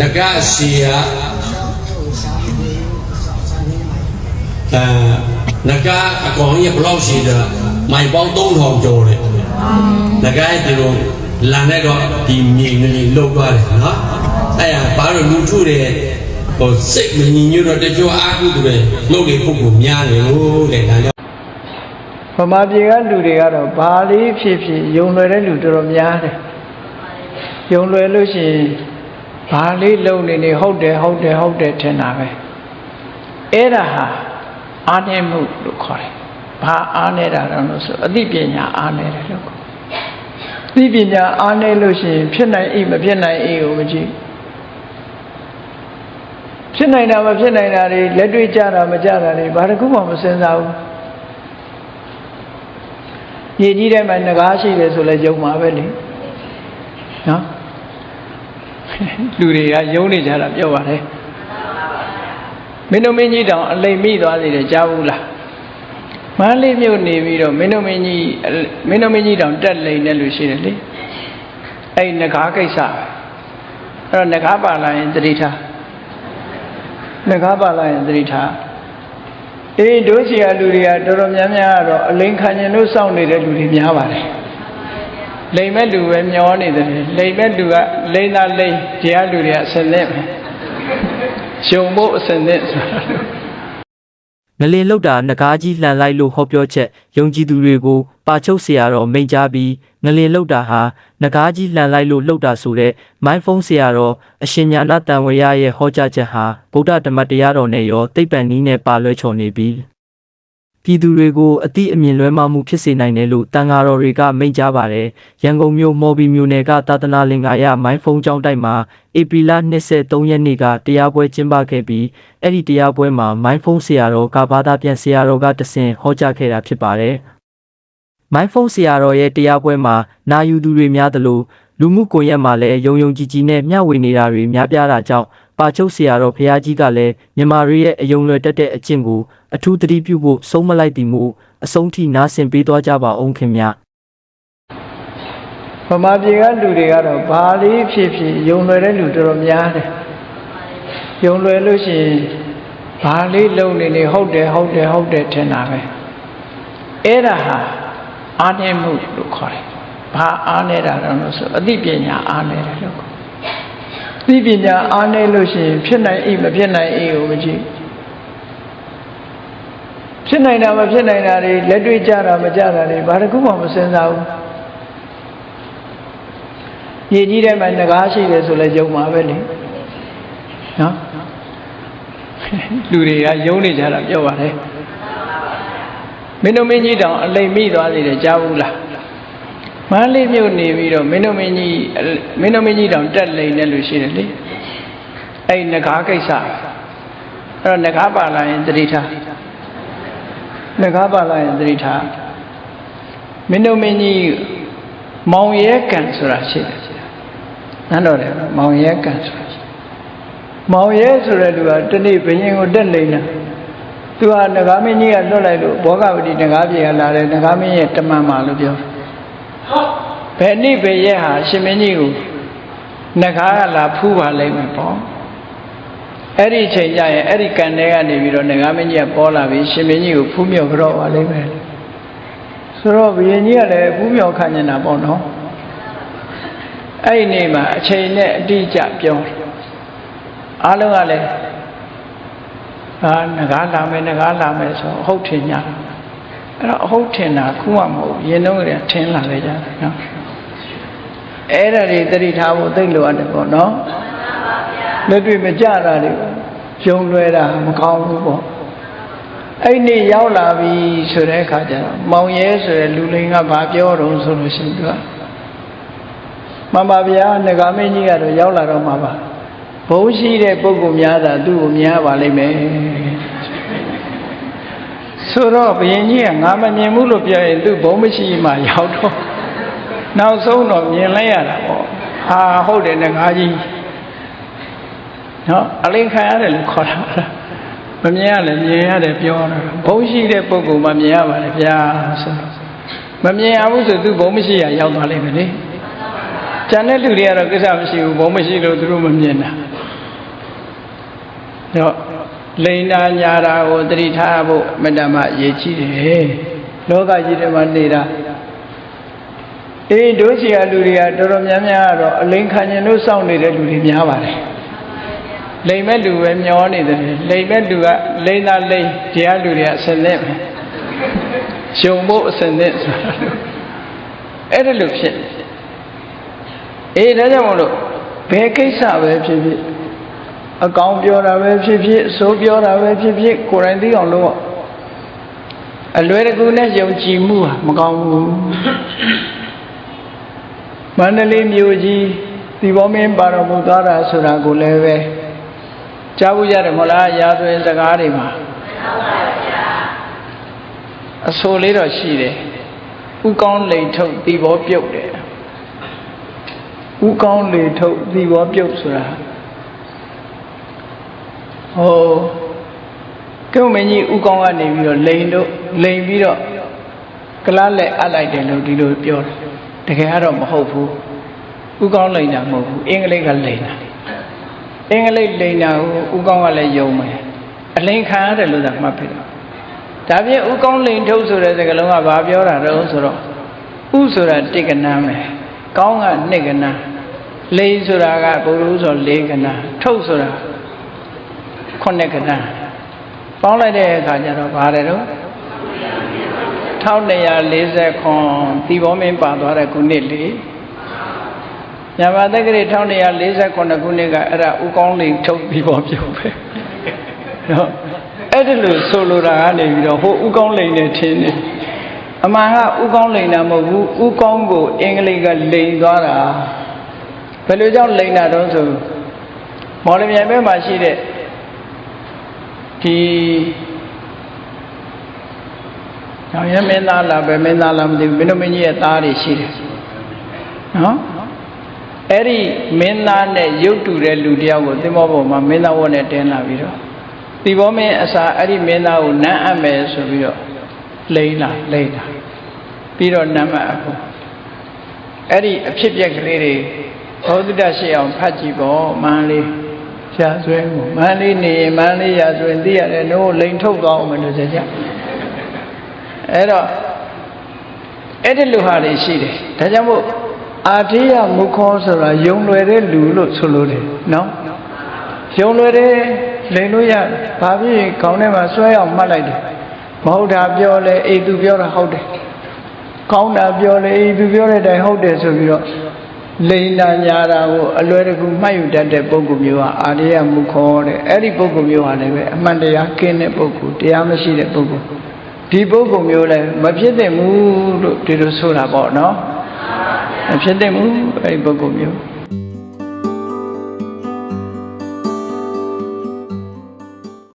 နဂစီယအဲနဂအကောင်ကြီးဘယ်လောက်ရှိတယ်မိုင်ပေါင်း3000ကျော်တယ်နဂရဲ့ဒီလိုလမ်းနဲ့တော့ဒီမြေငလီလုတ်သွားတယ်နော်အဲ့ဒါဘာလို့လူထုတွေဟိုစိတ်မညီညွတ်တော့တချို့အာဟုသူတွေလုတ်လေပုဂ္ဂိုလ်များတယ်လို့တဲ့ဒါကြောင့်ဗမာပြည်ကလူတွေကတော့ဘာလေးဖြစ်ဖြစ်ယုံလွယ်တဲ့လူတော်တော်များတယ်ယုံလွယ်လို့ရှိရင် ဘာလေးလုံနေနေဟုတ်တယ်ဟုတ်တယ်ဟုတ်တယ်ထင်တာပဲအဲ့ဒါဟာအာနေမှုလို့ခေါ်တယ်ဘာအာနေတာတော့လို့ဆိုအသိပညာအာနေတယ်လို့ခေါ်အသိပညာအာနေလို့ရှိရင်ဖြစ်နိုင်အိမဖြစ်နိုင်အိကိုမကြည့်ဖြစ်နိုင်တာမဖြစ်နိုင်တာတွေလက်တွေ့ကြတာမကြတာတွေဘာတစ်ခုမှမစင်စားဘူးမြေကြီးထဲမှာငကားရှိတယ်ဆိုလဲယုံမှာပဲလေနော် လူတွေကယုံနေကြတာပြောပါတယ်မင်းတို့မင်းကြီးတောင်အလိမ်မိသွားသေးတယ်ကြားဘူးလားမန်းလေးမြို့နေပြီးတော့မင်းတို့မင်းကြီးမင်းတို့မင်းကြီးတောင်တက်လိမ်နေလို့ရှိတယ်လေအဲ့ငကားကိစ္စအဲ့တော့ငကားပါလာရင်တတိထားငကားပါလာရင်တတိထားအေးတို့စီကလူတွေကတော်တော်များများကတော့အလိမ်ခံရင်တို့စောင့်နေတဲ့လူတွေများပါတယ် လိမ်မဲ့လူပဲမျောနေတယ်လိမ်မဲ့လူကလိမ်သာလိမ်တရားလူတွေကအစင်းနဲ့ပဲရှုံဖို့အစင်းနဲ့ဆိုတာ ငလင်လောက်တာငကားကြီးလှန်လိုက်လို့ဟောပြောချက်ယုံကြည်သူတွေကိုပါချုပ်เสียတော့မိန်ကြားပြီးငလင်လောက်တာဟာငကားကြီးလှန်လိုက်လို့လှုပ်တာဆိုတဲ့ mindphone เสียတော့အရှင်ညာဏတန်ဝရရဲ့ဟောကြားချက်ဟာဗုဒ္ဓဓမ္မတရားတော်နဲ့ရောသိပ္ပံနည်းနဲ့ပါလွဲချော်နေပြီး ပြည်သူတွေကိုအတိအမြင်လွဲမှားမှုဖြစ်စေနိုင်တယ်လို့တန်ဃာတော်တွေကမိန့်ကြားပါတယ်။ရန်ကုန်မြို့မော်ဘီမြို့နယ်ကသာသနာလင်္ကာရမိုင်းဖုန်းကျောင်းတိုက်မှာဧပြီလ23ရက်နေ့ကတရားပွဲကျင်းပခဲ့ပြီးအဲ့ဒီတရားပွဲမှာမိုင်းဖုန်းဆရာတော်ကဘာသာပြန်ဆရာတော်ကတဆင့်ဟောကြားခဲ့တာဖြစ်ပါတယ်။မိုင်းဖုန်းဆရာတော်ရဲ့တရားပွဲမှာနာယူသူတွေများသလိုလူမှုကွန်ရက်မှာလည်းယုံယုံကြည်ကြည်နဲ့မျှဝေနေတာတွေများပြားတာကြောင့် ပါချုပ်ဆရာတော်ဖရာကြီးကလည်းမြန်မာတွေရဲ့အယုံလွယ်တက်တဲ့အကျင့်ကိုအထူးသတိပြုဖို့ဆုံးမလိုက်တည်မှုအဆုံးထိနားဆင်ပေးသွားကြပါအောင်ခင်ဗျာဗမာပြည်ကလူတွေကတော့ဘာလေးဖြစ်ဖြစ်ယုံလွယ်တဲ့လူတော်တော်များတယ်ယုံလွယ်လို့ရှိရင်ဘာလေးလုံနေနေဟုတ်တယ်ဟုတ်တယ်ဟုတ်တယ်ထင်တာပဲအဲ့ဒါဟာအာနေမှုလို့ခေါ်တယ်ဘာအာနေတာတော့လို့ဆိုအသိပညာအာနေတယ်လို့ခေါ်အ သိပညာအာနေလို့ရှိရင်ဖြစ်နိုင်အိမဖြစ်နိုင်အိကိုမကြည့်ဖြစ်နိုင်တာမဖြစ်နိုင်တာတွေလက်တွေ့ကြတာမကြတာတွေဘာတစ်ခုမှမစင်စားဘူးမြေကြီးထဲမှာငကားရှိတယ်ဆိုလဲယုံမှာပဲလေနော်လူတွေကယုံနေကြတာပြောပါတယ်မင်းတို့မင်းကြီးတောင်အလိမ်မိသွားသေးတယ်ကြားဘူးလား မန်းလေးမြို့နေပြီးတော့မင်းတို့မင်းကြီးမင်းတို့မင်းကြီးတောင်တက်လိမ်နေလို့ရှိတယ်လေအဲ့ငကားကိစ္စအဲ့တော့ငကားပါလာရင်တတိထားငကားပါလာရင်တတိထားမင်းတို့မင်းကြီးမောင်ရဲကံဆိုတာရှိတယ်နန်းတော်တယ်မောင်ရဲကံဆိုတာရှိတယ်မောင်ရဲဆိုတဲ့လူကတနေ့ဘယင်ကိုတက်လိမ့်တာသူကငကားမင်းကြီးကလွတ်လိုက်လို့ဘောဂဝတိငကားပြေကလာတယ်ငကားမင်းရဲ့တမန်မာလို့ပြော ဘယ်နေ့ဘယ်ရက်ဟာရှင်မင်းကြီးကိုငကားကလာဖူးပါလိမ့်မယ်ပေါ့အဲ့ဒီချိန်ကျရင်အဲ့ဒီကံထဲကနေပြီးတော့ငကားမင်းကြီးကပေါ်လာပြီးရှင်မင်းကြီးကိုဖူးမြော်ကြော့ပါလိမ့်မယ်ဆိုတော့ဘုရင်ကြီးကလည်းဖူးမြော်ခံနေတာပေါ့နော်အဲ့ဒီနေ့မှာအချိန်နဲ့အတိအကျပြောတယ်အားလုံးကလည်းအာငကားလာမယ်ငကားလာမယ်ဆိုအဟုတ်ထင်ကြတယ်အဲ့တော့အဟုတ်ထင်တာခုမှမဟုတ်ရင်တော့ကထင်လာလေကြတယ်နော် အဲ့ဒါတွေသတိထားဖို့သိလို့ရတယ်ပေါ့နော်လက်တွေ့မကြတာတွေဂျုံလွယ်တာမကောင်းဘူးပေါ့အဲ့နေ့ရောက်လာပြီဆိုတဲ့အခါကျတော့မောင်ရဲဆိုတဲ့လူလိန်ကဘာပြောတော့ဆိုလို့ရှိရင်သူကမမဗျာငကားမင်းကြီးကတော့ရောက်လာတော့မှာပါဘုံရှိတဲ့ပုဂ္ဂိုလ်များသာသူ့ကိုများပါလိမ့်မယ်ဆိုတော့ဘုရင်ကြီးကငါမမြင်ဘူးလို့ပြောရင်သူဘုံမရှိမှရောက်တော့ နောက်ဆုံးတော့မြင်လိုက်ရတာပေါ့ဟာဟုတ်တယ်ငါကြီးနော်အလင်းခံရတယ်လို့ခေါ်တာမမြင်ရလည်းမြင်ရတယ်ပြောတာဘုံရှိတဲ့ပုဂ္ဂိုလ်မှမြင်ရပါလေဗျာဆိုမမြင်ရဘူးဆိုသူဘုံမရှိရရောက်သွားလိမ့်မယ်လေကျန်တဲ့လူတွေကတော့ကိစ္စမရှိဘူးဘောမရှိလို့သူတို့မမြင်တာတော့လိန်နာညာတာကိုသတိထားဖို့အမတ္တမအရေးကြီးတယ်လောကကြီးထဲမှာနေတာ အေးတို့စီကလူတွေကတော်တော်များများကတော့အလိန်ခံရင်လို့စောင့်နေတဲ့လူတွေများပါတယ်လိန်မဲ့လူပဲမျောနေတယ်လိန်မဲ့လူကလိန်သာလိန်တရားလူတွေကအစင်းနဲ့ပဲရှုံဖို့အစင်းနဲ့ဆိုတာအဲ့ဒါလို့ဖြစ်တယ်အေးဒါကြောင့်မလို့ဘယ်ကိစ္စပဲဖြစ်ဖြစ်အကောင်ပြောတာပဲဖြစ်ဖြစ်အဆိုးပြောတာပဲဖြစ်ဖြစ်ကိုယ်တိုင်သိအောင်လုပ်အလွယ်တကူနဲ့ယုံကြည်မှုဟာမကောင်းဘူး မန္တလေးမြို့ကြီးဒီဘောမင်းပါတော်မူသွားတာဆိုတာကိုလည်းပဲကြားဘူးရတယ်မဟုတ်လားရာသွင်းစကားတွေမှာအဆိုလေးတော့ရှိတယ်ဥကောင်းလိန်ထုတ်ဒီဘောပြုတ်တယ်ဥကောင်းလေထုတ်ဒီဘောပြုတ်ဆိုတာဟိုကုမင်းကြီးဥကောင်းကနေပြီးတော့လိန်တို့လိန်ပြီးတော့ကလားလက်အပ်လိုက်တယ်လို့ဒီလိုပြောတယ် တကယ်ကတော့မဟုတ်ဘူးဥကောင်းလိန်တာမဟုတ်ဘူးအင်္ဂလိပ်ကလိန်တာအင်္ဂလိပ်လိန်တာကိုဥကောင်းကလည်းယုံမယ်အလိန်ခံရတယ်လို့သာမှတ်ဖြစ်တော့ဒါဖြင့်ဥကောင်းလိန်ထုတ်ဆိုတဲ့စကားလုံးကဘာပြောတာတော့ဆိုတော့ဥဆိုတာတိကနမ်းပဲကောင်းကနှစ်ကနမ်းလိန်ဆိုတာကဘုရုဆိုလေးကနမ်းထုတ်ဆိုတာခုနှစ်ကနမ်းပေါင်းလိုက်တဲ့အခါကျတော့ဘာလဲတော့ 1240ခွန်တီဘောမင်းပါသွားတဲ့ခုနှစ်လေညမတက္ကရီ1240ခုနှစ်ကအဲ့ဒါဥကောင်းလိန်ထုတ်ပြီးပေါ်ပြုတ်ပဲနော်အဲ့ဒါလို့ဆိုလိုတာကနေပြီးတော့ဟိုဥကောင်းလိန်နဲ့ထင်းနေအမှန်ကဥကောင်းလိန်တာမဟုတ်ဘူးဥကောင်းကိုအင်္ဂလိပ်ကလိန်သွားတာဘယ်လိုကြောင့်လိန်တာတော့ဆိုမော်လမြိုင်ဘက်မှာရှိတဲ့ဒီ ညောင်ရမင်းသားလားပဲမင်းသားလားမသိဘူးမင်းတို့မင်းကြီးရဲ့သားတွေရှိတယ်နော်အဲ့ဒီမင်းသားနဲ့ရုပ်တူတဲ့လူတယောက်ကိုသင်္ဘောပေါ်မှာမင်းသားဝတ်နဲ့တင်းလာပြီးတော့ဒီဘောမင်းအစာအဲ့ဒီမင်းသားကိုနမ်းအပ်မယ်ဆိုပြီးတော့လိမ့်လာလိမ့်လာပြီးတော့နမ်းမအပ်ဖို့အဲ့ဒီအဖြစ်ပြက်ကလေးတွေသောတုတ္တရှိအောင်ဖတ်ကြည့်ပေါ့မန်းလေးရှားဆွဲကိုမန်းလေးနေရင်မန်းလေးရာဆိုရင်သိရတယ်တို့လိန်ထုတ်သွားအောင်မလို့ကြကြ အဲ့တော့အဲ့ဒီလူဟာတွေရှိတယ်ဒါကြောင့်မို့အာတိယမုခောဆိုတာယုံလွယ်တဲ့လူလို့ဆိုလို့တယ်နော်ယုံလွယ်တဲ့လိန်လို့ရဘာဖြစ်ရင်ခေါင်းထဲမှာဆွဲအောင်မှတ်လိုက်တယ်မဟုတ်တာပြောလဲအေးသူပြောတာဟုတ်တယ်ကောင်းတာပြောလဲအေးသူပြောတဲ့အတိုင်းဟုတ်တယ်ဆိုပြီးတော့လိန်နာညာတာကိုအလွယ်တကူမှတ်ယူတတ်တဲ့ပုဂ္ဂိုလ်မျိုးဟာအာရိယမုခောတဲ့အဲ့ဒီပုဂ္ဂိုလ်မျိုးဟာလည်းပဲအမှန်တရားကင်းတဲ့ပုဂ္ဂိုလ်တရားမရှိတဲ့ပုဂ္ဂိုလ် ဒီပုဂ္ဂိုလ်မျိုးလည်းမဖြစ်သင့်ဘူးလို့ဒီလိုဆိုတာပေါ့နော်မဖြစ်သင့်ဘူးအဲ့ဒီပုဂ္ဂိုလ်မျိုး